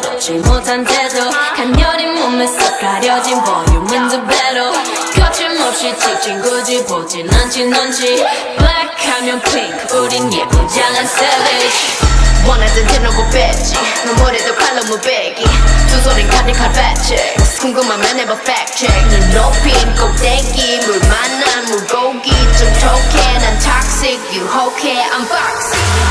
두렵지 못한 태도. 간열이 몸에 쏙 가려진 볼륨은 두 배로. 거침없이 찍진 굳이 보진 않지 눈치 블랙하면 핑크 우린 예쁘장한 savage 원하던 대놓고 뺐지. 넌 머리도 칼로 무배기. 두 손엔 가득 칼배치 궁금하면 해봐 팩트체크 눈 높인 꼭대기 물만한 물고기. 좀 톡해 난 toxic. 유혹해 I'm foxy